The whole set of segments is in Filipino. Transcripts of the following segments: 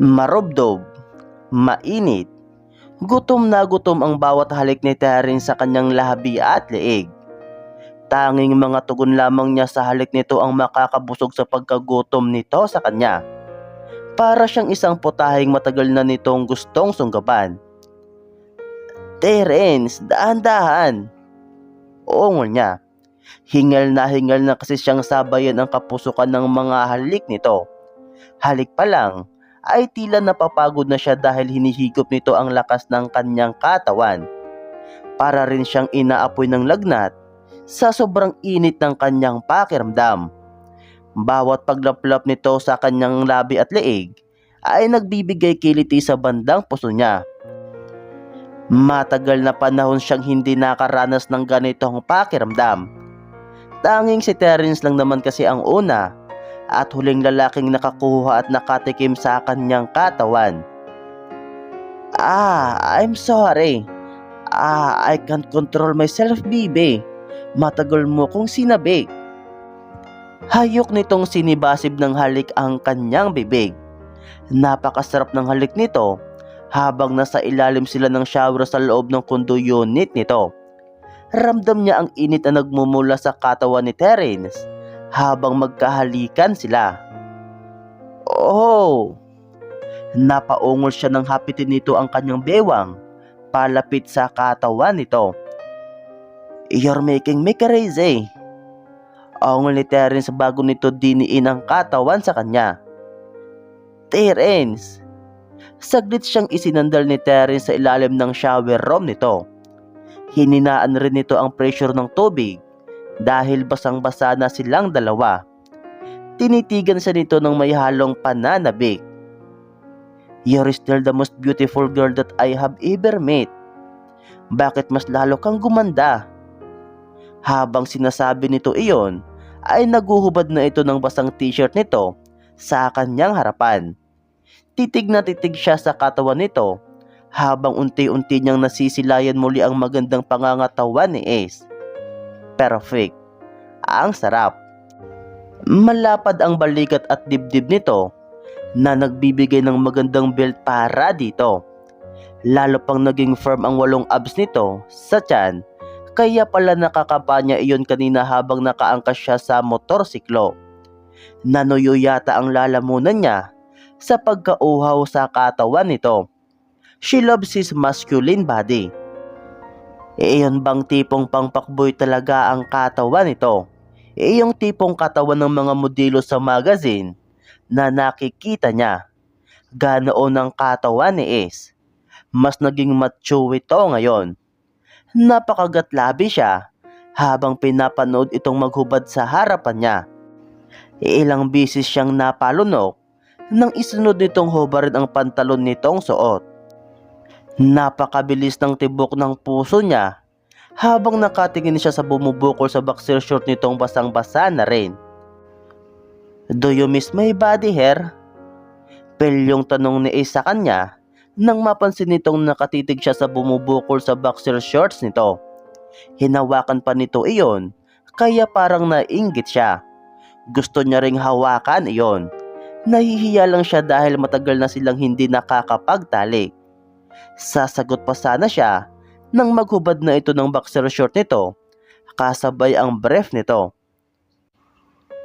Marobdob, mainit, gutom na gutom ang bawat halik ni Terence sa kanyang labi at leeg. Tanging mga tugon lamang niya sa halik nito ang makakabusog sa pagkagutom nito sa kanya. Para siyang isang putahing matagal na nitong gustong sunggaban. Terence, dahan-dahan. Uungol niya. Hingal na hingal na kasi siyang sabayan ang kapusukan ng mga halik nito. Halik pa lang, ay tila napapagod na siya dahil hinihigop nito ang lakas ng kanyang katawan. Para rin siyang inaapoy ng lagnat sa sobrang init ng kanyang pakiramdam. Bawat paglaplap nito sa kanyang labi at leeg ay nagbibigay kiliti sa bandang puso niya. Matagal na panahon siyang hindi nakaranas ng ganitong pakiramdam. Tanging si Terence lang naman kasi ang una at huling lalaking nakakuha at nakatikim sa kanyang katawan. Ah, I'm sorry. Ah, I can't control myself, baby. Matagal mo kong sinabi. Hayok nitong sinibasib ng halik ang kanyang bibig. Napakasarap ng halik nito habang nasa ilalim sila ng shower sa loob ng condo unit nito. Ramdam niya ang init na nagmumula sa katawan ni Terence habang magkahalikan sila. Oh! Napaungol siya ng hapitin nito ang kanyang bewang palapit sa katawan nito. You're making me crazy. Ongol ni Terence bago nito diniin ang katawan sa kanya. Terence! Saglit siyang isinandal ni Terence sa ilalim ng shower room nito. Hininaan rin nito ang pressure ng tubig dahil basang-basa na silang dalawa. Tinitigan siya nito ng may halong pananabik. You're still the most beautiful girl that I have ever met. Bakit mas lalo kang gumanda? Habang sinasabi nito iyon, ay naguhubad na ito ng basang t-shirt nito sa kanyang harapan. Titig na titig siya sa katawan nito habang unti-unti niyang nasisilayan muli ang magandang pangangatawan ni Ace. Perfect. Ang sarap. Malapad ang balikat at dibdib nito na nagbibigay ng magandang build para dito. Lalo pang naging firm ang walong abs nito sa tiyan kaya pala nakakapanya iyon kanina habang nakaangkas siya sa motorsiklo. Nanuyo yata ang lalamunan niya sa pagkauhaw sa katawan nito. She loves his masculine body. Iyon bang tipong pangpakboy talaga ang katawan nito? Iyong tipong katawan ng mga modelo sa magazine na nakikita niya. Ganoon ang katawan ni Ace. Mas naging macho ito ngayon. Napakagatlabi siya habang pinapanood itong maghubad sa harapan niya. Ilang bisis siyang napalunok nang isunod nitong hubarin ang pantalon nitong suot. Napakabilis ng tibok ng puso niya habang nakatingin siya sa bumubukol sa boxer short nitong basang-basa na rin. Do you miss my body hair? Pelyong tanong ni Ace sa kanya nang mapansin nitong nakatitig siya sa bumubukol sa boxer shorts nito. Hinawakan pa nito iyon kaya parang nainggit siya. Gusto niya ring hawakan iyon. Nahihiya lang siya dahil matagal na silang hindi nakakapagtalik. Sasagot pa sana siya nang maghubad na ito ng boxer short nito kasabay ang breath nito.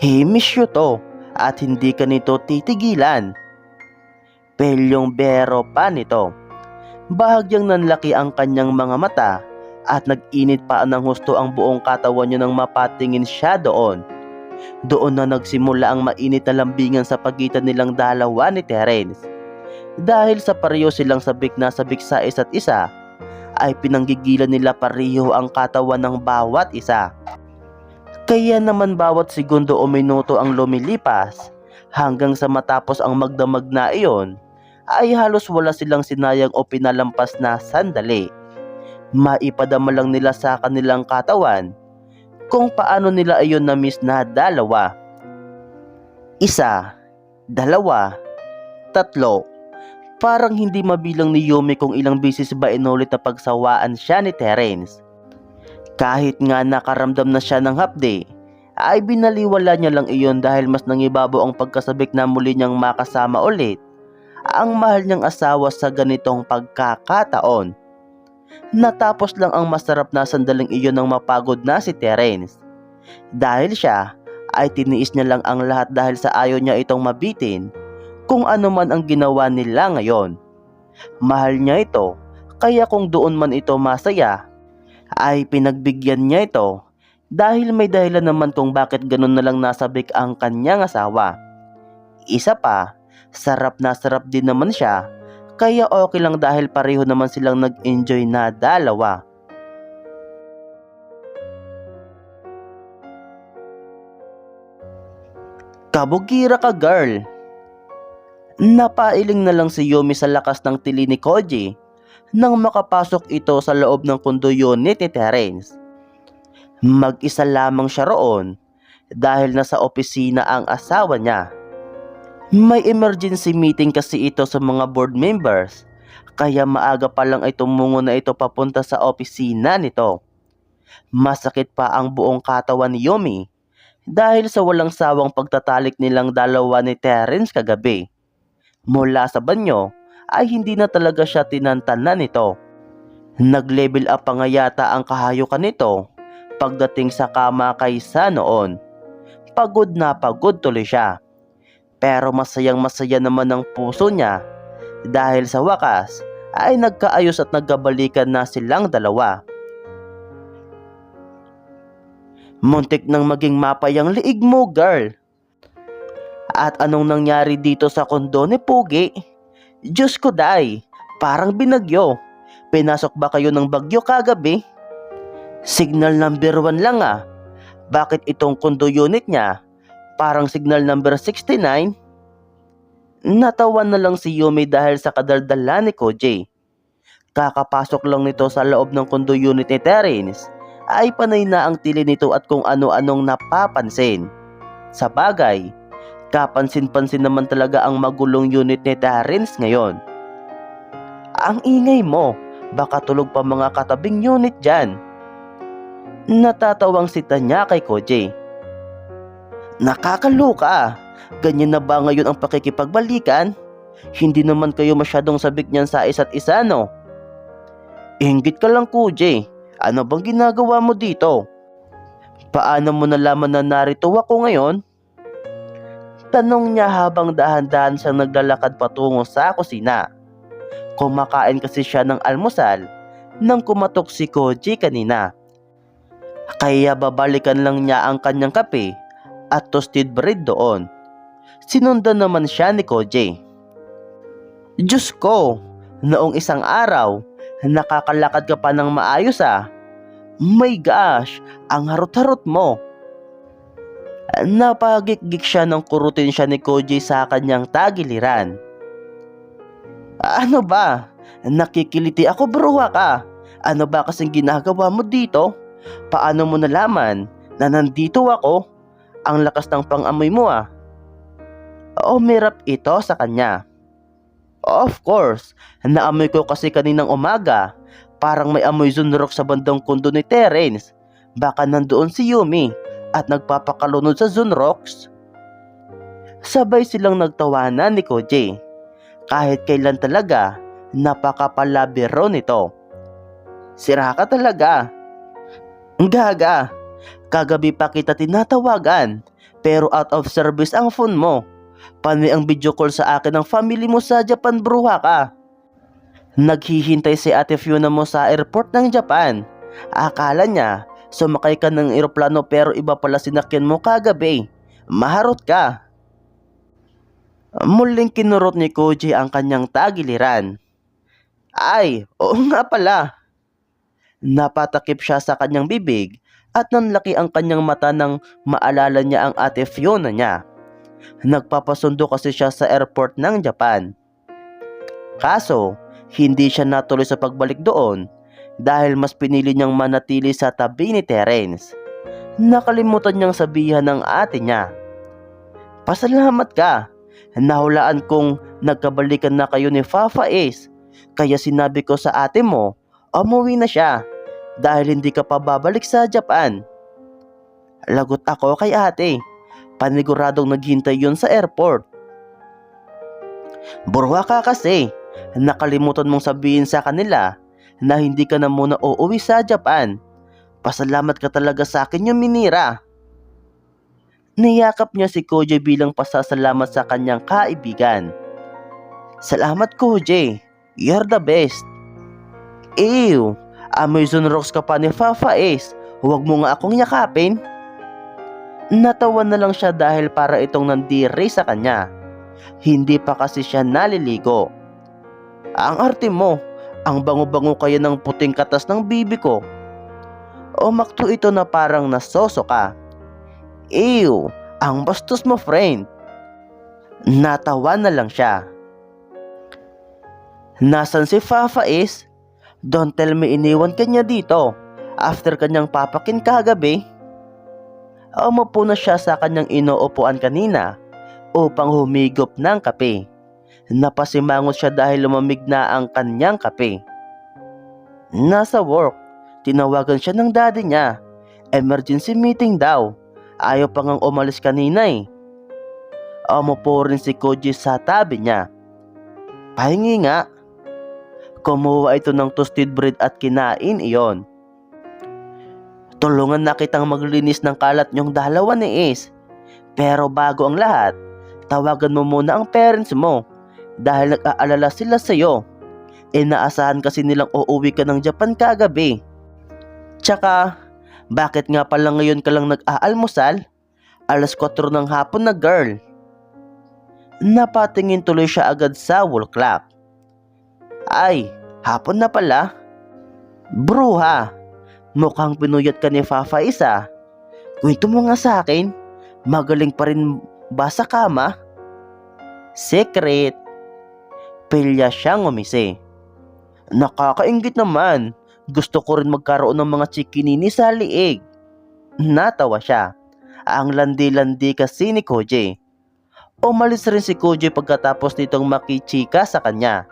He miss you to at hindi ka nito titigilan. Pelyong bero pa nito. Bahagyang nanlaki ang kanyang mga mata at nag-init pa ng husto ang buong katawan niya nang mapatingin siya doon. Doon na nagsimula ang mainit na lambingan sa pagitan nilang dalawa ni Terence. Dahil sa pareho silang sabik na sabik sa isa't isa, ay pinanggigilan nila pareho ang katawan ng bawat isa. Kaya naman bawat segundo o minuto ang lumilipas hanggang sa matapos ang magdamag na iyon ay halos wala silang sinayang o pinalampas na sandali. Maipadama lang nila sa kanilang katawan kung paano nila iyon na-miss na dalawa. Isa, dalawa, tatlo. Parang hindi mabilang ni Yumi kung ilang bisis ba inulit na pagsawaan siya ni Terence. Kahit nga nakaramdam na siya ng hapde, ay binaliwala niya lang iyon dahil mas nangibabaw ang pagkasabik na muli niyang makasama ulit ang mahal niyang asawa sa ganitong pagkakataon. Natapos lang ang masarap na sandaling iyon ng mapagod na si Terence. Dahil siya ay tiniis niya lang ang lahat dahil sa ayaw niya itong mabitin kung ano man ang ginawa nila ngayon. Mahal niya ito kaya kung doon man ito masaya ay pinagbigyan niya ito dahil may dahilan naman kung bakit ganun na lang nasabik ang kanyang asawa. Isa pa, sarap na sarap din naman siya kaya okay lang dahil pareho naman silang nag-enjoy na dalawa. Kabugira ka girl. Napailing na lang si Yumi sa lakas ng tili ni Koji nang makapasok ito sa loob ng kondo unit ni Terence. Mag-isa lamang siya roon dahil nasa opisina ang asawa niya. May emergency meeting kasi ito sa mga board members kaya maaga pa lang ay tumungo na ito papunta sa opisina nito. Masakit pa ang buong katawan ni Yumi dahil sa walang sawang pagtatalik nilang dalawa ni Terence kagabi. Mula sa banyo ay hindi na talaga siya tinantanan nito. Nag-level up pa nga yata ang kahayukan nito pagdating sa kama kaysa noon. Pagod na pagod tuloy siya. Pero masayang masaya naman ang puso niya dahil sa wakas ay nagkaayos at nagkabalikan na silang dalawa. Muntik nang maging mapay ang liig mo, girl. At anong nangyari dito sa kondo ni Pugi? Diyos ko day, parang binagyo. Pinasok ba kayo ng bagyo kagabi? Signal number 1 lang ah. Bakit itong kondo unit niya? Parang signal number 69? Natawan na lang si Yumi dahil sa kadaldala ni Koji. Kakapasok lang nito sa loob ng kondo unit ni Terence ay panay na ang tili nito at kung ano-anong napapansin. Sa bagay, kapansin-pansin naman talaga ang magulong unit ni Terence ngayon. Ang ingay mo, baka tulog pa mga katabing unit dyan. Natatawang sita niya kay Koji. Nakakaloka, ganyan na ba ngayon ang pakikipagbalikan? Hindi naman kayo masyadong sabik niyan sa isa't isa no? Inggit ka lang Koji, ano bang ginagawa mo dito? Paano mo nalaman na narito ako ngayon? Tanong niya habang dahan-dahan siyang naglalakad patungo sa kusina. Kumakain kasi siya ng almusal nang kumatok si Koji kanina. Kaya babalikan lang niya ang kanyang kape at toasted bread doon. Sinundan naman siya ni Koji. Diyos ko, noong isang araw, Nakakalakad ka pa ng maayos ah. My gosh, ang harot-harot mo. Napagikgik siya ng kurutin siya ni Koji sa kanyang tagiliran. Ano ba? Nakikiliti ako bruha ka. Ano ba kasing ginagawa mo dito? Paano mo nalaman na nandito ako? Ang lakas ng pangamoy mo ah. Umirap ito sa kanya. Of course, naamoy ko kasi kaninang umaga. Parang may amoy zunrock sa bandang kundo ni Terence. Baka nandoon si Yumi at nagpapakalunod sa Zunrocks. Sabay silang nagtawanan ni Koji. Kahit kailan talaga, napakapalabiro nito. Sira ka talaga. Gaga, kagabi pa kita tinatawagan pero out of service ang phone mo. Panay ang video call sa akin ng family mo sa Japan bruha ka. Naghihintay si Ate Fiona mo sa airport ng Japan. Akala niya, sumakay ka ng eroplano pero iba pala sinakyan mo kagabi. Maharot ka. Muling kinurot ni Koji ang kanyang tagiliran. Ay, oo nga pala. Napatakip siya sa kanyang bibig at nanlaki ang kanyang mata nang maalala niya ang ate Fiona niya. Nagpapasundo kasi siya sa airport ng Japan. Kaso, hindi siya natuloy sa pagbalik doon dahil mas pinili niyang manatili sa tabi ni Terence. Nakalimutan niyang sabihan ng ate niya. Pasalamat ka. Nahulaan kong nagkabalikan na kayo ni Fafa Ace. Kaya sinabi ko sa ate mo, umuwi na siya dahil hindi ka pa babalik sa Japan. Lagot ako kay ate paniguradong naghintay yon sa airport. Burwa ka kasi. Nakalimutan mong sabihin sa kanila na hindi ka na muna uuwi sa Japan. Pasalamat ka talaga sa akin yung minira. Niyakap niya si Koji bilang pasasalamat sa kanyang kaibigan. Salamat Koji, you're the best. Ew, Amazon Rocks ka pa ni Fafa Ace. Huwag mo nga akong yakapin. Natawa na lang siya dahil para itong nandiri sa kanya. Hindi pa kasi siya naliligo. Ang arte mo, ang bango-bango kaya ng puting katas ng bibi ko. Umakto ito na parang nasoso ka. Ew, ang bastos mo friend. Natawa na lang siya. Nasaan si Fafa is? Don't tell me iniwan kanya dito after kanyang papakin kagabi. Umupo na siya sa kanyang inuupuan kanina upang humigop ng kape. Napasimangot siya dahil lumamig na ang kanyang kape. Nasa work, tinawagan siya ng daddy niya. Emergency meeting daw. Ayaw pa ngang umalis kanina eh. Umupo rin si Koji sa tabi niya. Pahingi nga. Kumuha ito ng toasted bread at kinain iyon. Tulungan na kitang maglinis ng kalat niyong dalawa ni Ace. Pero bago ang lahat, tawagan mo muna ang parents mo dahil nag-aalala sila sa iyo. Inaasahan kasi nilang uuwi ka ng Japan kagabi. Tsaka, bakit nga pala ngayon ka lang nag-aalmusal? Alas 4 ng hapon na girl. Napatingin tuloy siya agad sa wall clock. Ay, hapon na pala. Bruha, mukhang pinuyat ka ni Fafa isa. Kwento mo nga sa akin, magaling pa rin ba sa kama? Secret. Pilya siyang umisi. Nakakaingit naman. Gusto ko rin magkaroon ng mga chikinini sa liig. Natawa siya. Ang landi-landi kasi ni Koji. Umalis rin si Koji pagkatapos nitong makichika sa kanya.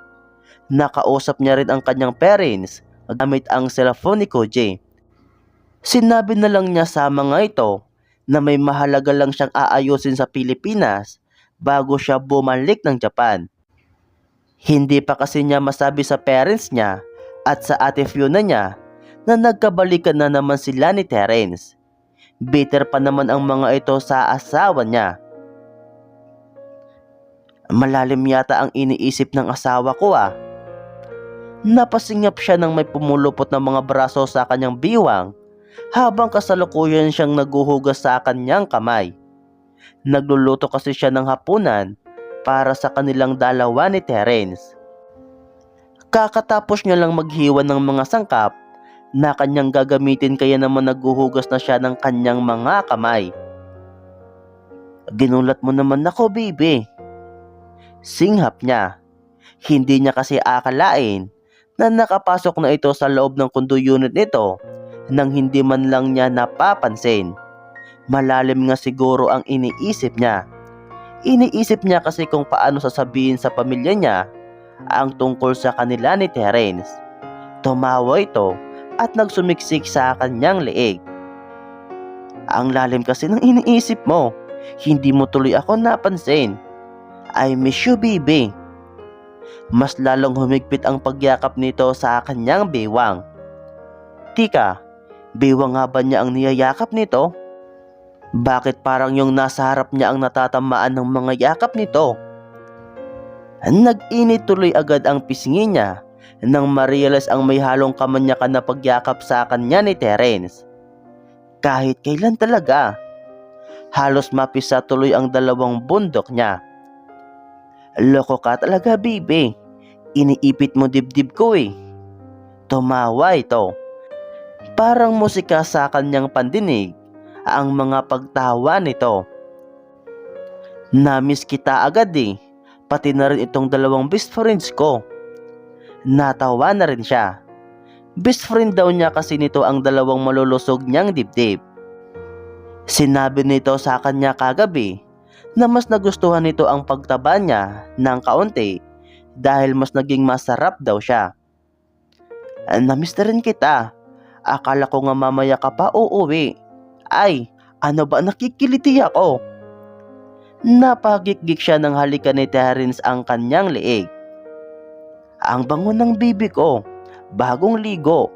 Nakausap niya rin ang kanyang parents gamit ang cellphone ni Koji. Sinabi na lang niya sa mga ito na may mahalaga lang siyang aayusin sa Pilipinas bago siya bumalik ng Japan. Hindi pa kasi niya masabi sa parents niya at sa ate Fiona niya na nagkabalikan na naman sila ni Terence. Bitter pa naman ang mga ito sa asawa niya. Malalim yata ang iniisip ng asawa ko ah. Napasingap siya ng may pumulupot ng mga braso sa kanyang biwang habang kasalukuyan siyang naguhugas sa kanyang kamay. Nagluluto kasi siya ng hapunan para sa kanilang dalawa ni Terence. Kakatapos niya lang maghiwa ng mga sangkap na kanyang gagamitin kaya naman naguhugas na siya ng kanyang mga kamay. Ginulat mo naman ako, baby. Singhap niya. Hindi niya kasi akalain na nakapasok na ito sa loob ng condo unit nito nang hindi man lang niya napapansin. Malalim nga siguro ang iniisip niya. Iniisip niya kasi kung paano sasabihin sa pamilya niya ang tungkol sa kanila ni Terence. Tumawa ito at nagsumiksik sa kanyang leeg. Ang lalim kasi ng iniisip mo. Hindi mo tuloy ako napansin. I miss you, baby. Mas lalong humigpit ang pagyakap nito sa kanyang bewang. Tika, bewang nga ba niya ang niyayakap nito? Bakit parang yung nasa harap niya ang natatamaan ng mga yakap nito? Nag-init tuloy agad ang pisngi niya nang marealize ang may halong kamanyakan na pagyakap sa kanya ni Terence. Kahit kailan talaga. Halos mapisa tuloy ang dalawang bundok niya. Loko ka talaga, bibi. Iniipit mo dibdib ko eh. Tumawa ito. Parang musika sa kanyang pandinig ang mga pagtawa nito. Namiss kita agad eh. Pati na rin itong dalawang best friends ko. Natawa na rin siya. Best friend daw niya kasi nito ang dalawang malulusog niyang dibdib. Sinabi nito sa kanya kagabi na mas nagustuhan nito ang pagtaba niya ng kaunti dahil mas naging masarap daw siya. Namiss na rin kita. Akala ko nga mamaya ka pa uuwi. Ay, ano ba nakikiliti ako? napagikgik siya ng halikan ni Terence ang kanyang liig. Ang bango ng bibi ko, bagong ligo.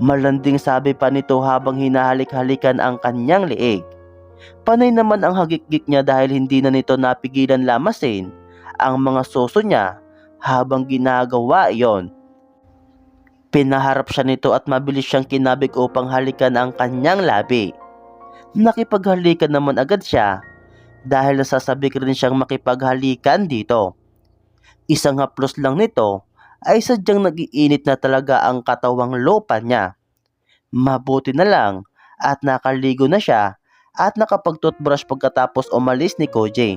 Malanding sabi pa nito habang hinahalik-halikan ang kanyang liig. Panay naman ang hagikgik niya dahil hindi na nito napigilan lamasin ang mga suso niya habang ginagawa iyon. Pinaharap siya nito at mabilis siyang kinabig upang halikan ang kanyang labi. Nakipaghalikan naman agad siya dahil nasasabik rin siyang makipaghalikan dito. Isang haplos lang nito ay sadyang nagiinit na talaga ang katawang lupa niya. Mabuti na lang at nakaligo na siya at nakapag-toothbrush pagkatapos umalis ni Koji.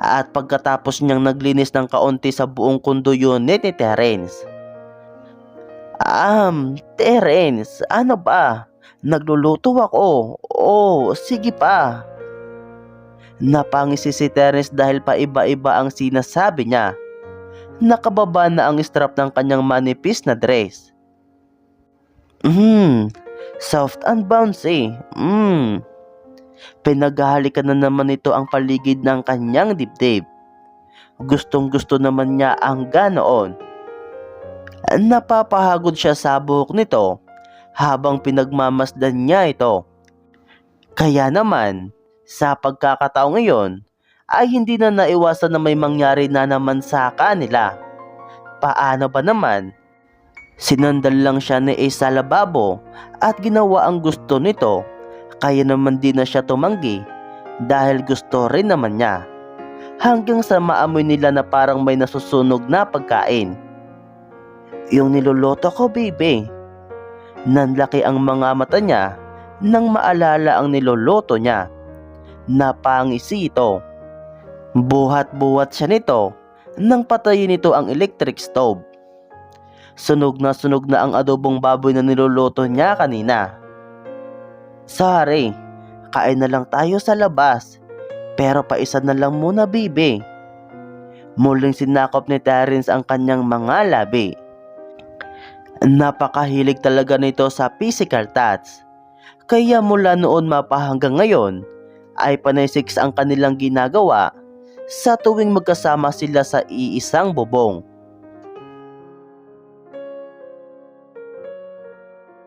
At pagkatapos niyang naglinis ng kaunti sa buong kundo unit ni Terence. Um, Terence, ano ba? Nagluluto ako. Oh, sige pa. Napangisi si Terence dahil pa iba-iba ang sinasabi niya. Nakababa na ang strap ng kanyang manipis na dress. Hmm, soft and bouncy. Hmm. Pinaghahalikan na naman ito ang paligid ng kanyang dibdib. Gustong gusto naman niya ang ganoon. Napapahagod siya sa buhok nito habang pinagmamasdan niya ito. Kaya naman, sa pagkakataong ngayon, ay hindi na naiwasan na may mangyari na naman sa kanila. Paano ba naman? Sinandal lang siya ni Ace lababo at ginawa ang gusto nito kaya naman di na siya tumanggi dahil gusto rin naman niya. Hanggang sa maamoy nila na parang may nasusunog na pagkain. Yung niluluto ko, baby. Nanlaki ang mga mata niya nang maalala ang niluluto niya. Napangisi ito. Buhat-buhat siya nito nang patayin nito ang electric stove. Sunog na sunog na ang adobong baboy na niluluto niya kanina. Sorry, kain na lang tayo sa labas. Pero paisa na lang muna, bibi. Muling sinakop ni Terence ang kanyang mga labi. Napakahilig talaga nito sa physical touch. Kaya mula noon mapa hanggang ngayon, ay panay ang kanilang ginagawa sa tuwing magkasama sila sa iisang bubong.